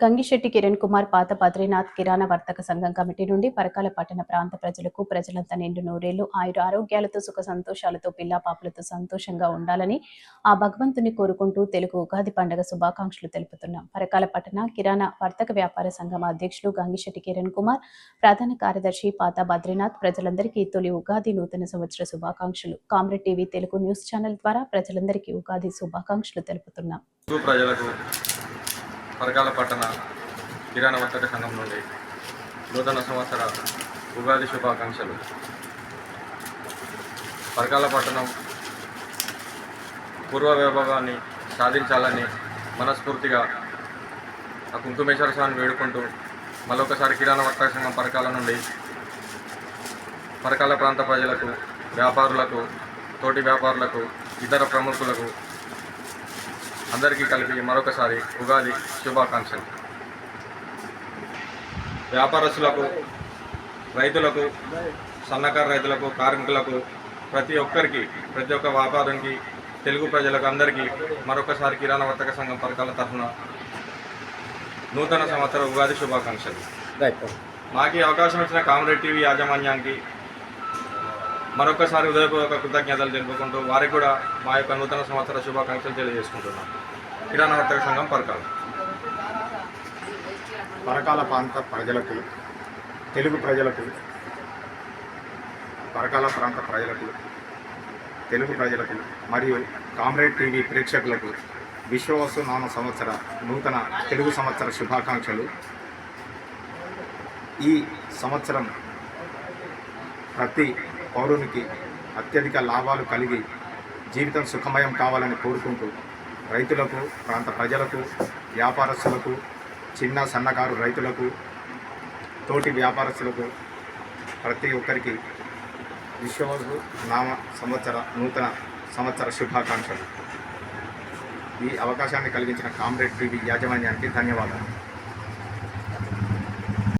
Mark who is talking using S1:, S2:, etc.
S1: గంగిశెట్టి కిరణ్ కుమార్ పాత బద్రీనాథ్ కిరాణా వర్తక సంఘం కమిటీ నుండి పరకాల పట్టణ ప్రాంత ప్రజలకు ప్రజలంతా నిండు నూరేళ్ళు ఆయుర ఆరోగ్యాలతో సుఖ సంతోషాలతో పిల్లాపాపులతో సంతోషంగా ఉండాలని ఆ భగవంతుని కోరుకుంటూ తెలుగు ఉగాది పండుగ శుభాకాంక్షలు తెలుపుతున్నాం. పరకాల పట్టణ కిరాణా వర్తక వ్యాపార సంఘం అధ్యక్షులు గంగిశెట్టి కిరణ్ కుమార్ ప్రధాన కార్యదర్శి పాత బద్రీనాథ్ ప్రజలందరికీ తొలి ఉగాది నూతన సంవత్సర శుభాకాంక్షలు. Comrade TV Telugu news channel ద్వారా ప్రజలందరికీ ఉగాది శుభాకాంక్షలు తెలుపుతున్నాం.
S2: ప్రజలకు పరకాల పట్టణ కిరాణా వర్తక సంఘం నుండి నూతన సంవత్సర ఉగాది శుభాకాంక్షలు. పరకాల పట్టణం పూర్వ వైభవాన్ని సాధించాలని మనస్ఫూర్తిగా ఆ కుంకుమేశ్వర స్వామిని వేడుకుంటూ మరొకసారి కిరాణా వర్తక సంఘం పరకాల నుండి పరకాల ప్రాంత ప్రజలకు వ్యాపారులకు తోటి వ్యాపారులకు ఇతర ప్రముఖులకు అందరికీ కలిపి మరొకసారి ఉగాది శుభాకాంక్షలు. వ్యాపారస్తులకు రైతులకు సన్నకారు రైతులకు కార్మికులకు ప్రతి ఒక్కరికి ప్రతి ఒక్క వ్యాపారానికి తెలుగు ప్రజలకు అందరికీ మరొకసారి కిరాణా వర్తక సంఘం పథకాల తరఫున నూతన సంవత్సర ఉగాది శుభాకాంక్షలు. మాకు అవకాశం ఇచ్చిన కామరెడ్డి టీవీ యాజమాన్యానికి మరొకసారి హృదయపూర్వక కృతజ్ఞతలు తెలుపుకుంటూ వారికి కూడా మా యొక్క నూతన సంవత్సర శుభాకాంక్షలు తెలియజేసుకుంటున్నాం. కిరాణా వర్తక సంఘం పరకాలు.
S3: పరకాల ప్రాంత ప్రజలకు తెలుగు ప్రజలకు పరకాల ప్రాంత ప్రజలకు తెలుగు ప్రజలకు మరియు కామ్రేడ్ టీవీ ప్రేక్షకులకు విశ్వవసు నామ సంవత్సర నూతన తెలుగు సంవత్సర శుభాకాంక్షలు. ఈ సంవత్సరం ప్రతి పౌరునికి అత్యధిక లాభాలు కలిగి జీవితం సుఖమయం కావాలని కోరుకుంటూ రైతులకు ప్రాంత ప్రజలకు వ్యాపారస్తులకు చిన్న సన్నకారు రైతులకు తోటి వ్యాపారస్తులకు ప్రతి ఒక్కరికి విశ్వవసు నామ సంవత్సర నూతన సంవత్సర శుభాకాంక్షలు. ఈ అవకాశాన్ని కలిగించిన కామ్రేడ్ టీవీ యాజమాన్యానికి ధన్యవాదాలు.